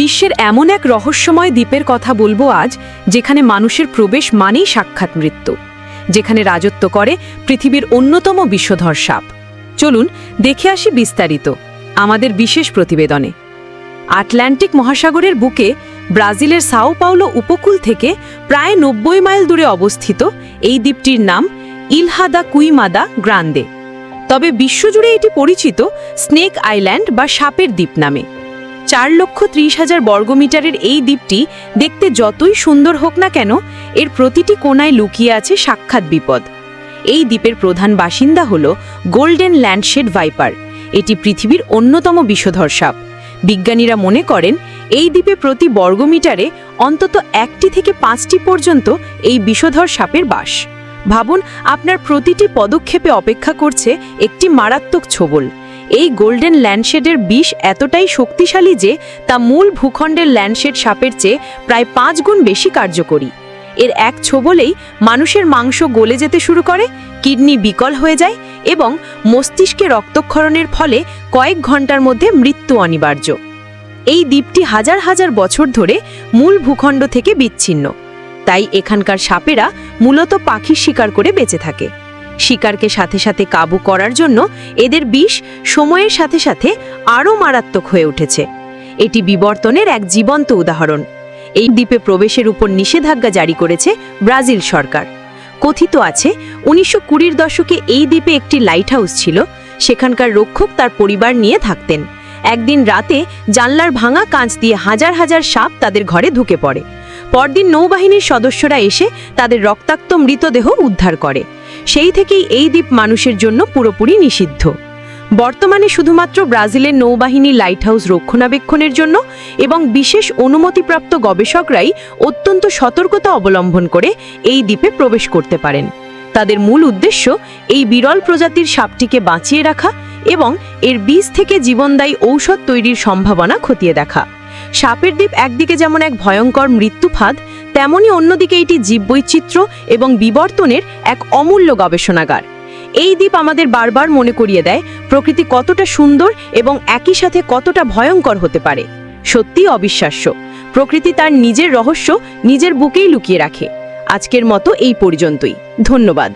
বিশ্বের এমন এক রহস্যময় দ্বীপের কথা বলব আজ, যেখানে মানুষের প্রবেশ মানেই সাক্ষাৎ মৃত্যু, যেখানে রাজত্ব করে পৃথিবীর অন্যতম বিশ্বধর সাপ। চলুন, দেখে আসি বিস্তারিত, আমাদের বিশেষ প্রতিবেদনে। আটলান্টিক মহাসাগরের বুকে ব্রাজিলের সাও পাওলো উপকূল থেকে প্রায় নব্বই মাইল দূরে অবস্থিত এই দ্বীপটির নাম ইলহাদা কুইমাদা গ্রান্দে। তবে বিশ্বজুড়ে এটি পরিচিত স্নেক আইল্যান্ড বা সাপের দ্বীপ নামে। চার লক্ষ ত্রিশ হাজার বর্গমিটারের এই দ্বীপটি দেখতে যতই সুন্দর হোক না কেন, এর প্রতিটি কোণায় লুকিয়ে আছে সাক্ষাৎ বিপদ। এই দ্বীপের প্রধান বাসিন্দা হল গোল্ডেন ল্যান্ডশেড ভাইপার, এটি পৃথিবীর অন্যতম বিষধর সাপ। বিজ্ঞানীরা মনে করেন, এই দ্বীপে প্রতি বর্গমিটারে অন্তত একটি থেকে পাঁচটি পর্যন্ত এই বিষধর সাপের বাস। ভাবুন, আপনার প্রতিটি পদক্ষেপে অপেক্ষা করছে একটি মারাত্মক ছোবল। এই গোল্ডেন ল্যান্ডশেডের বিষ এতটাই শক্তিশালী যে তা মূল ভূখণ্ডের ল্যান্ডশেড সাপের চেয়ে প্রায় পাঁচ গুণ বেশি কার্যকরী। এর এক ছোবলেই মানুষের মাংস গলে যেতে শুরু করে, কিডনি বিকল হয়ে যায় এবং মস্তিষ্কে রক্তক্ষরণের ফলে কয়েক ঘণ্টার মধ্যে মৃত্যু অনিবার্য। এই দ্বীপটি হাজার হাজার বছর ধরে মূল ভূখণ্ড থেকে বিচ্ছিন্ন। তাই এখানকার সাপেরা মূলত পাখি শিকার করে বেঁচে থাকে। শিকারকে সাথে সাথে কাবু করার জন্য এদের বিষ সময়ের সাথে সাথে আরও মারাত্মক হয়ে উঠেছে। এটি বিবর্তনের এক জীবন্ত উদাহরণ। এই দ্বীপে প্রবেশের উপর নিষেধাজ্ঞা জারি করেছে ব্রাজিল সরকার। কথিত আছে, উনিশশো কুড়ির দশকে এই দ্বীপে একটি লাইট হাউস ছিল, সেখানকার রক্ষক তার পরিবার নিয়ে থাকতেন। একদিন রাতে জানলার ভাঙা কাঁচ দিয়ে হাজার হাজার সাপ তাদের ঘরে ঢুকে পড়ে। পরদিন নৌবাহিনীর সদস্যরা এসে তাদের রক্তাক্ত মৃতদেহ উদ্ধার করে। সেই থেকেই এই দ্বীপ মানুষের জন্য পুরোপুরি নিষিদ্ধ। বর্তমানে শুধুমাত্র ব্রাজিলের নৌবাহিনী লাইট হাউস রক্ষণাবেক্ষণের জন্য এবং বিশেষ অনুমতিপ্রাপ্ত গবেষকরাই অত্যন্ত সতর্কতা অবলম্বন করে এই দ্বীপে প্রবেশ করতে পারেন। তাদের মূল উদ্দেশ্য এই বিরল প্রজাতির সাপটিকে বাঁচিয়ে রাখা এবং এর বীজ থেকে জীবনদায়ী ঔষধ তৈরির সম্ভাবনা খতিয়ে দেখা। সাপের দ্বীপ একদিকে যেমন এক ভয়ঙ্কর মৃত্যুফাদ তেমনি অন্যদিকে এটি জীববৈচিত্র্য এবং বিবর্তনের এক অমূল্য গবেষণাগার। এই দ্বীপ আমাদের বারবার মনে করিয়ে দেয় প্রকৃতি কতটা সুন্দর এবং একই সাথে কতটা ভয়ঙ্কর হতে পারে। সত্যি অবিশ্বাস্য। প্রকৃতি তার নিজের রহস্য নিজের বুকেই লুকিয়ে রাখে। আজকের মতো এই পর্যন্তই। ধন্যবাদ।